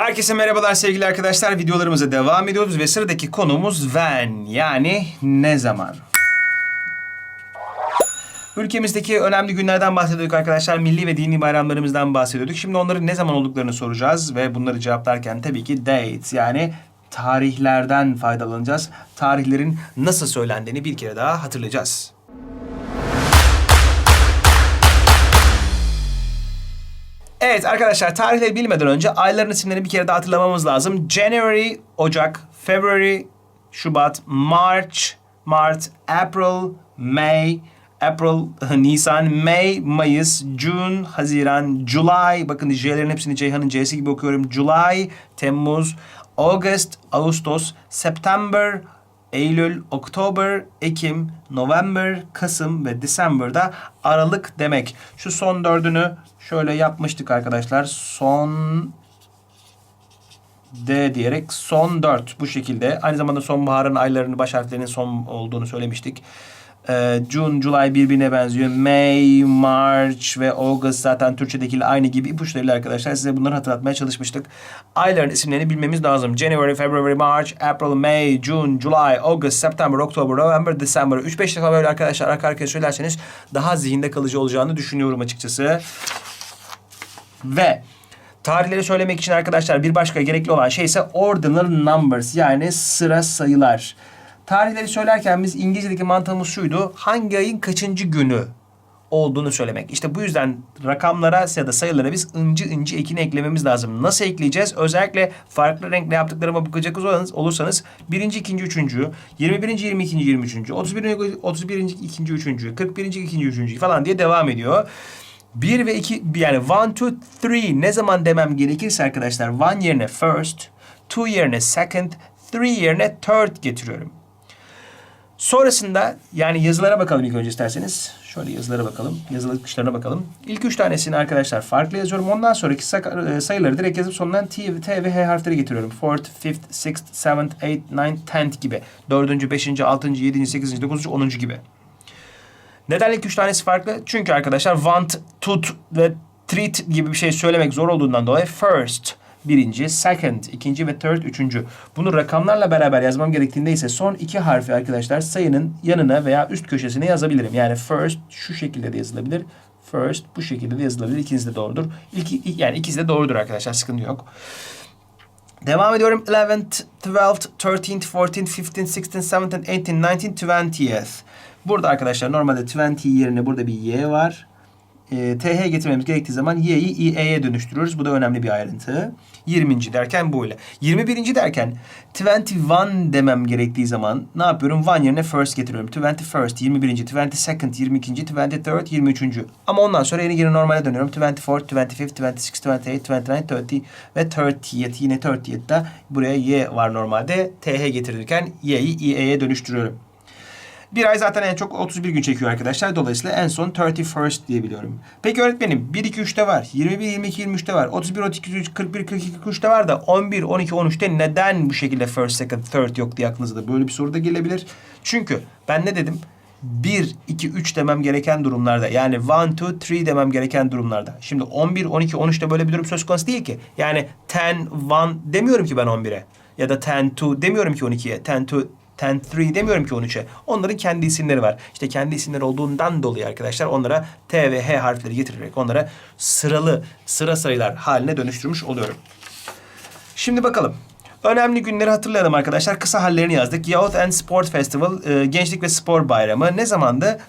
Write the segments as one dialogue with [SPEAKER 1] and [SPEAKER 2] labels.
[SPEAKER 1] Herkese merhabalar sevgili arkadaşlar. Videolarımıza devam ediyoruz ve sıradaki konumuz when yani ne zaman. Ülkemizdeki önemli günlerden bahsediyorduk arkadaşlar. Milli ve dini bayramlarımızdan bahsediyorduk. Şimdi onların ne zaman olduklarını soracağız ve bunları cevaplarken tabii ki dates yani tarihlerden faydalanacağız. Tarihlerin nasıl söylendiğini bir kere daha hatırlayacağız. Evet arkadaşlar tarihleri bilmeden önce ayların isimlerini bir kere daha hatırlamamız lazım. January, Ocak, February, Şubat, March, Mart, April, May, April, Nisan, May, Mayıs, June, Haziran, July, bakın J'lerin hepsini Ceyhan'ın C'si gibi okuyorum. July, Temmuz, August, Ağustos, September, Eylül, Oktober, Ekim, November, Kasım ve December'da Aralık demek. Şu son dördünü şöyle yapmıştık arkadaşlar. Son D diyerek son dört bu şekilde. Aynı zamanda sonbaharın aylarının baş harflerinin son olduğunu söylemiştik. Ee, June, July birbirine benziyor. May, March ve August zaten Türkçedekiyle aynı gibi ipuçlarıyla arkadaşlar size bunları hatırlatmaya çalışmıştık. Ayların isimlerini bilmemiz lazım. January, February, March, April, May, June, July, August, September, October, November, December. 3-5 defa böyle arkadaşlar arka arkaya söylerseniz daha zihinde kalıcı olacağını düşünüyorum açıkçası. Ve tarihleri söylemek için arkadaşlar bir başka gerekli olan şey ise ordinal numbers yani sıra sayılar. Tarihleri söylerken biz İngilizce'deki mantığımız şuydu. Hangi ayın kaçıncı günü olduğunu söylemek. İşte bu yüzden rakamlara ya da sayılara biz ıncı ıncı ekini eklememiz lazım. Nasıl ekleyeceğiz? Özellikle farklı renkle yaptıklarıma bakacak olursanız, birinci, ikinci, üçüncü, 21. 22. 23. 31. 31. ikinci, üçüncü, 41. ikinci, üçüncü falan diye devam ediyor. Bir ve iki yani one, two, three ne zaman demem gerekirse arkadaşlar one yerine first, two yerine second, three yerine third getiriyorum. Sonrasında yani yazılara bakalım ilk önce isterseniz. Şöyle yazılara bakalım. Yazılı kışlarına bakalım. İlk üç tanesini arkadaşlar farklı yazıyorum. Ondan sonraki e, sayıları direkt yazıp sonundan T, T ve H harfleri getiriyorum. Fourth, fifth, sixth, seventh, eighth, ninth, tenth gibi. Dördüncü, beşinci, altıncı, yedinci, sekizinci, dokuzuncu, onuncu gibi. Neden ilk üç tanesi farklı? Çünkü arkadaşlar want, tut ve treat gibi bir şey söylemek zor olduğundan dolayı first birinci, second ikinci ve third üçüncü. Bunu rakamlarla beraber yazmam gerektiğinde ise son iki harfi arkadaşlar sayının yanına veya üst köşesine yazabilirim. Yani first şu şekilde de yazılabilir. First bu şekilde de yazılabilir. İkisi de doğrudur. İlk, yani ikisi de doğrudur arkadaşlar. Sıkıntı yok. Devam ediyorum. 11th, 12th, 13th, 14th, 15th, 16th, 17th, 18th, 19th, 20th. Burada arkadaşlar normalde 20 yerine burada bir y var. E, TH getirmemiz gerektiği zaman y'yi i'ye dönüştürüyoruz. Bu da önemli bir ayrıntı. 20. derken böyle. 21. derken 21 demem gerektiği zaman ne yapıyorum? One yerine first getiriyorum. 21st, 21. 22nd, 22. 23rd, 23. Ama ondan sonra yeni geri normale dönüyorum. 24th, 25th, 26th, 28th, 29th, 30 ve 30th. Yine 30th'da buraya y var normalde. TH getirirken y'yi i'ye dönüştürüyorum. Bir ay zaten en çok 31 gün çekiyor arkadaşlar. Dolayısıyla en son 31st diyebiliyorum. Peki öğretmenim 1, 2, 3'te var. 21, 22, 23'te var. 31, 32, 33, 41, 42, 43'te var da 11, 12, 13'te neden bu şekilde first, second, third yok diye aklınızda böyle bir soru da gelebilir. Çünkü ben ne dedim? 1, 2, 3 demem gereken durumlarda yani 1, 2, 3 demem gereken durumlarda. Şimdi 11, 12, 13'te böyle bir durum söz konusu değil ki. Yani 10, 1 demiyorum ki ben 11'e. Ya da 10, 2 demiyorum ki 12'ye. 10, 2, 10-3 demiyorum ki 13'e. Onların kendi isimleri var. İşte kendi isimleri olduğundan dolayı arkadaşlar onlara T ve H harfleri getirerek onlara sıralı sıra sayılar haline dönüştürmüş oluyorum. Şimdi bakalım. Önemli günleri hatırlayalım arkadaşlar. Kısa hallerini yazdık. Youth and Sport Festival, e, Gençlik ve Spor Bayramı ne zamandı?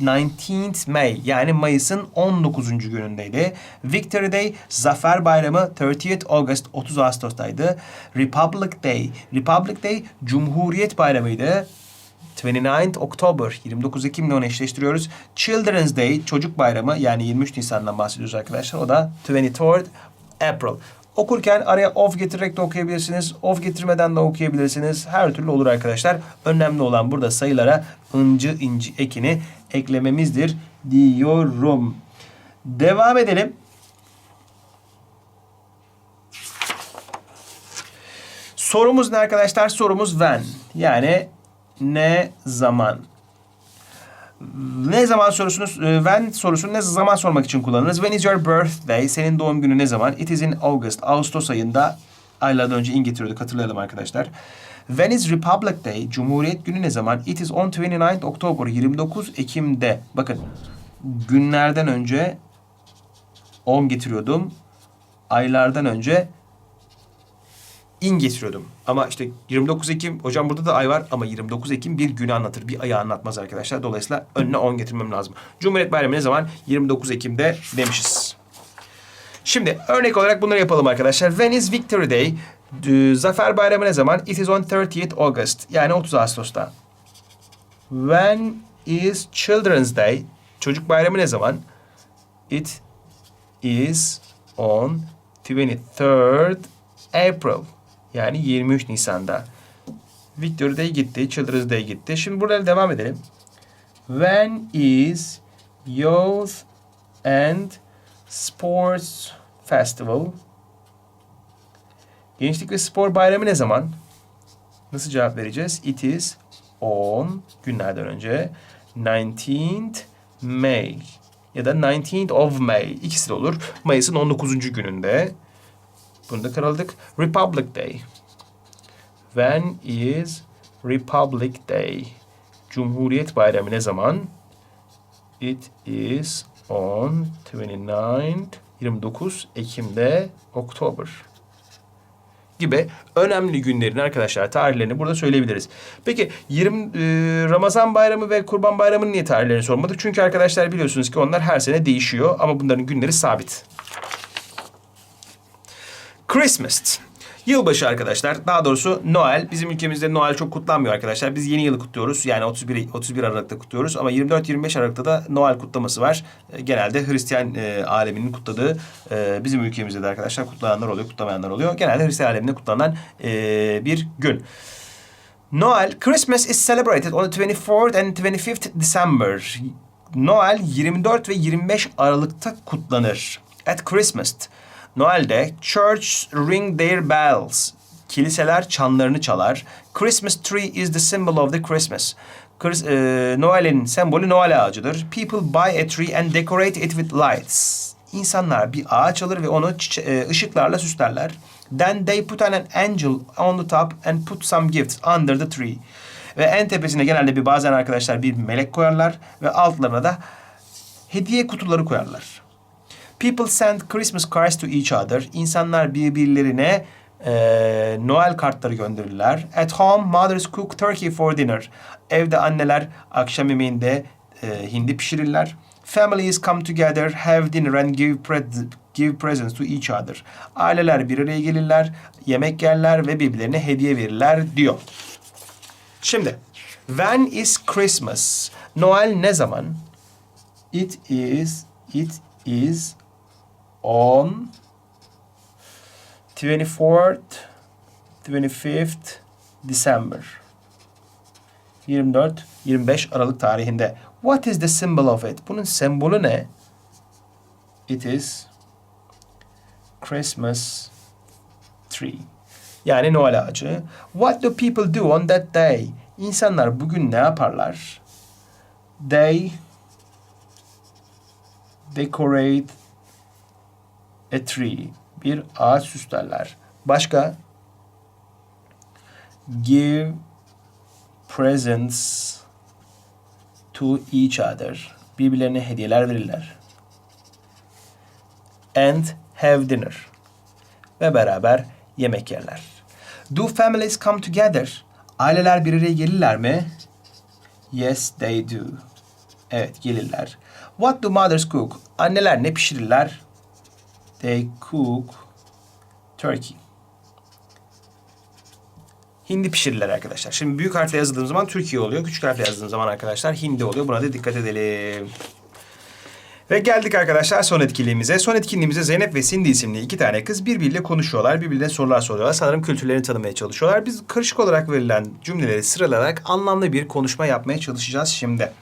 [SPEAKER 1] 19th May yani Mayıs'ın 19. günündeydi. Victory Day, Zafer Bayramı 30th August 30 Ağustos'taydı. Republic Day, Republic Day Cumhuriyet Bayramı'ydı. 29 October 29 Ekim'le onu eşleştiriyoruz. Children's Day Çocuk Bayramı yani 23 Nisan'dan bahsediyoruz arkadaşlar. O da 23rd April. Okurken araya of getirerek de okuyabilirsiniz. Of getirmeden de okuyabilirsiniz. Her türlü olur arkadaşlar. Önemli olan burada sayılara ıncı inci ekini eklememizdir diyorum. Devam edelim. Sorumuz ne arkadaşlar? Sorumuz when. Yani ne zaman? Ne zaman sorusunu, e, when sorusunu ne zaman sormak için kullanırız? When is your birthday? Senin doğum günü ne zaman? It is in August. Ağustos ayında aylardan önce in getiriyorduk hatırlayalım arkadaşlar. When is Republic Day? Cumhuriyet günü ne zaman? It is on 29 October. 29 Ekim'de. Bakın günlerden önce 10 getiriyordum. Aylardan önce in getiriyordum. Ama işte 29 Ekim, hocam burada da ay var ama 29 Ekim bir günü anlatır. Bir ayı anlatmaz arkadaşlar. Dolayısıyla önüne 10 getirmem lazım. Cumhuriyet Bayramı ne zaman? 29 Ekim'de demişiz. Şimdi örnek olarak bunları yapalım arkadaşlar. When is Victory Day? Zafer Bayramı ne zaman? It is on 30th August. Yani 30 Ağustos'ta. When is Children's Day? Çocuk Bayramı ne zaman? It is on 23rd April. Yani 23 Nisan'da. Victory Day gitti, Children's Day gitti. Şimdi burada devam edelim. When is Youth and Sports Festival? Gençlik ve Spor Bayramı ne zaman? Nasıl cevap vereceğiz? It is on günlerden önce 19th May ya da 19th of May ikisi de olur. Mayıs'ın 19. gününde. Bunu da. Republic Day. When is Republic Day? Cumhuriyet Bayramı ne zaman? It is on 29 29 Ekim'de October gibi önemli günlerin arkadaşlar tarihlerini burada söyleyebiliriz. Peki 20 e, Ramazan Bayramı ve Kurban Bayramı'nın niye tarihlerini sormadık? Çünkü arkadaşlar biliyorsunuz ki onlar her sene değişiyor ama bunların günleri sabit. Christmas. Yılbaşı arkadaşlar. Daha doğrusu Noel. Bizim ülkemizde Noel çok kutlanmıyor arkadaşlar. Biz yeni yılı kutluyoruz. Yani 31 31 Aralık'ta kutluyoruz ama 24-25 Aralık'ta da Noel kutlaması var. E, Genelde Hristiyan e, aleminin kutladığı e, bizim ülkemizde de arkadaşlar kutlayanlar oluyor, kutlamayanlar oluyor. Genelde Hristiyan aleminde kutlanan e, bir gün. Noel, Christmas is celebrated on the 24th and 25th December. Noel 24 ve 25 Aralık'ta kutlanır. At Christmas. Noel'de church ring their bells. Kiliseler çanlarını çalar. Christmas tree is the symbol of the Christmas. Chris, e, Noel'in sembolü Noel ağacıdır. People buy a tree and decorate it with lights. İnsanlar bir ağaç alır ve onu e, ışıklarla süslerler. Then they put an angel on the top and put some gifts under the tree. Ve en tepesine genelde bir bazen arkadaşlar bir melek koyarlar ve altlarına da hediye kutuları koyarlar. People send Christmas cards to each other. İnsanlar birbirlerine eee, Noel kartları gönderirler. At home, mothers cook turkey for dinner. Evde anneler akşam yemeğinde eee, hindi pişirirler. Families come together, have dinner and give, pre- give presents to each other. Aileler bir araya gelirler, yemek yerler ve birbirlerine hediye verirler diyor. Şimdi, when is Christmas? Noel ne zaman? It is, it is on 24th, 25th December. 24, 25 Aralık tarihinde. What is the symbol of it? Bunun sembolü ne? It is Christmas tree. Yani Noel ağacı. What do people do on that day? İnsanlar bugün ne yaparlar? They decorate a tree. Bir ağaç süslerler. Başka? Give presents to each other. Birbirlerine hediyeler verirler. And have dinner. Ve beraber yemek yerler. Do families come together? Aileler bir araya gelirler mi? Yes, they do. Evet, gelirler. What do mothers cook? Anneler ne pişirirler? They cook turkey. Hindi pişirirler arkadaşlar. Şimdi büyük harfle yazdığım zaman Türkiye oluyor. Küçük harfle yazdığım zaman arkadaşlar hindi oluyor. Buna da dikkat edelim. Ve geldik arkadaşlar son etkinliğimize. Son etkinliğimizde Zeynep ve Cindy isimli iki tane kız birbiriyle konuşuyorlar. Birbirine sorular soruyorlar. Sanırım kültürlerini tanımaya çalışıyorlar. Biz karışık olarak verilen cümleleri sıralayarak anlamlı bir konuşma yapmaya çalışacağız şimdi.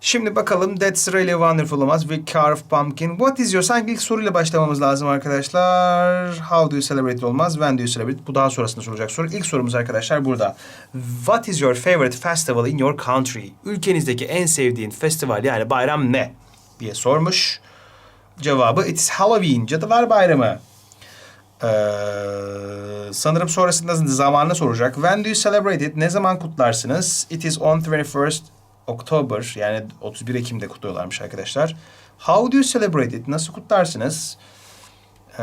[SPEAKER 1] Şimdi bakalım That's really wonderful olmaz. We carve pumpkin. What is your... Sanki ilk soruyla başlamamız lazım arkadaşlar. How do you celebrate olmaz. When do you celebrate? Bu daha sonrasında sorulacak soru. İlk sorumuz arkadaşlar burada. What is your favorite festival in your country? Ülkenizdeki en sevdiğin festival yani bayram ne? diye sormuş. Cevabı It's Halloween. Cadılar Bayramı. Ee, sanırım sonrasında zamanını soracak. When do you celebrate it? Ne zaman kutlarsınız? It is on 21st October. Yani 31 Ekim'de kutluyorlarmış arkadaşlar. How do you celebrate it? Nasıl kutlarsınız? Ee,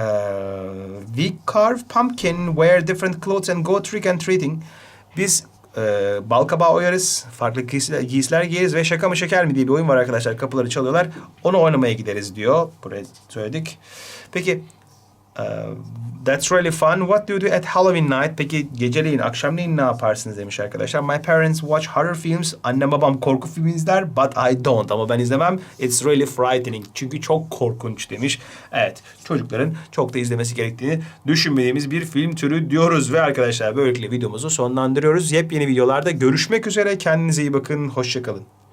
[SPEAKER 1] we carve pumpkin, wear different clothes and go trick and treating. Biz e, balkabağı oyarız, farklı giysiler, giysiler giyeriz ve şaka mı şeker mi diye bir oyun var arkadaşlar. Kapıları çalıyorlar. Onu oynamaya gideriz diyor. Buraya söyledik. Peki That's really fun. What do you do at Halloween night? Peki geceleyin, akşamleyin ne yaparsınız demiş arkadaşlar. My parents watch horror films. Annem babam korku filmi izler but I don't. Ama ben izlemem. It's really frightening. Çünkü çok korkunç demiş. Evet, çocukların çok da izlemesi gerektiğini düşünmediğimiz bir film türü diyoruz. Ve arkadaşlar böylelikle videomuzu sonlandırıyoruz. Yepyeni videolarda görüşmek üzere. Kendinize iyi bakın. Hoşçakalın.